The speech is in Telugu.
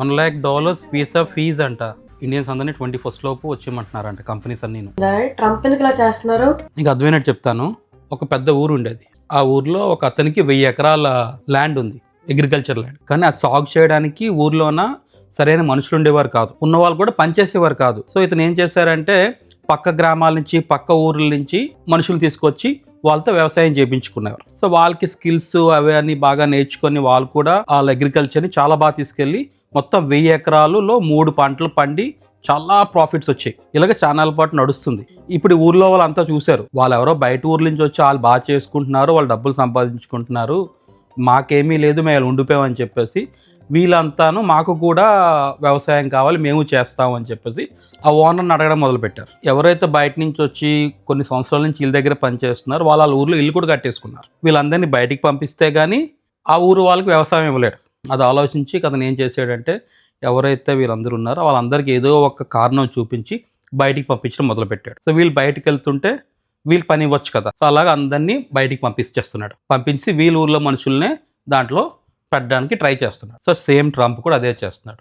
One lakh dollars visa fees అంట. ఇండియన్స్ అందరినీ ట్వంటీ ఫస్ట్ లోపు వచ్చేయమంటున్నారంట కంపెనీస్ అన్నీ ట్రంప్ ఇలా చేస్తున్నారు? నీకు అర్థమైనట్టు చెప్తాను. ఒక పెద్ద ఊరు ఉండేది. ఆ ఊర్లో ఒక అతనికి వెయ్యి ఎకరాల ల్యాండ్ ఉంది అగ్రికల్చర్ ల్యాండ్ కానీ అది సాగు చేయడానికి ఊర్లోన సరైన మనుషులు ఉండేవారు కాదు. ఉన్న వాళ్ళు కూడా పనిచేసేవారు కాదు. సో ఇతను ఏం చేశారంటే పక్క గ్రామాల నుంచి పక్క ఊర్ల నుంచి మనుషులు తీసుకొచ్చి వాళ్ళతో వ్యవసాయం చేయించుకునేవారు సో వాళ్ళకి స్కిల్స్ అవి అన్ని బాగా నేర్చుకొని వాళ్ళు కూడా వాళ్ళ అగ్రికల్చర్ని చాలా బాగా తీసుకెళ్ళి మొత్తం వెయ్యి ఎకరాలలో మూడు పంటలు పండి చాలా ప్రాఫిట్స్ వచ్చాయి. ఇలాగ చానాల పాటు నడుస్తుంది. ఇప్పుడు ఊర్లో వాళ్ళంతా చూశారు. వాళ్ళు ఎవరో బయట ఊర్ల నుంచి వచ్చి వాళ్ళు బాగా చేసుకుంటున్నారు వాళ్ళు డబ్బులు సంపాదించుకుంటున్నారు. మాకేమీ లేదు మేము ఉండిపోయామని చెప్పేసి వీళ్ళంతాను మాకు కూడా వ్యవసాయం కావాలి మేము చేస్తాం అని చెప్పేసి ఆ ఓనర్ని అడగడం మొదలుపెట్టారు. ఎవరైతే బయట నుంచి వచ్చి కొన్ని సంవత్సరాల నుంచి వీళ్ళ దగ్గర పనిచేస్తున్నారు వాళ్ళ ఊర్లో ఇల్లు కూడా కట్టేసుకున్నారు. వీళ్ళందరినీ బయటికి పంపిస్తే కానీ ఆ ఊరు వాళ్ళకి వ్యవసాయం ఇవ్వలేడు. అది ఆలోచించి అతను ఏం చేసాడంటే ఎవరైతే వీళ్ళందరూ ఉన్నారో వాళ్ళందరికీ ఏదో ఒక కారణం చూపించి బయటికి పంపించడం మొదలుపెట్టాడు. సో వీళ్ళు బయటికి వెళ్తుంటే వీళ్ళు పని ఇవ్వచ్చు కదా. సో అలాగా అందరినీ బయటికి పంపించేస్తున్నాడు. పంపించి వీళ్ళ ఊర్లో మనుషుల్నే దాంట్లో పెట్టడానికి ట్రై చేస్తున్నాడు. సో సేమ్ ట్రంప్ కూడా అదే చేస్తున్నాడు.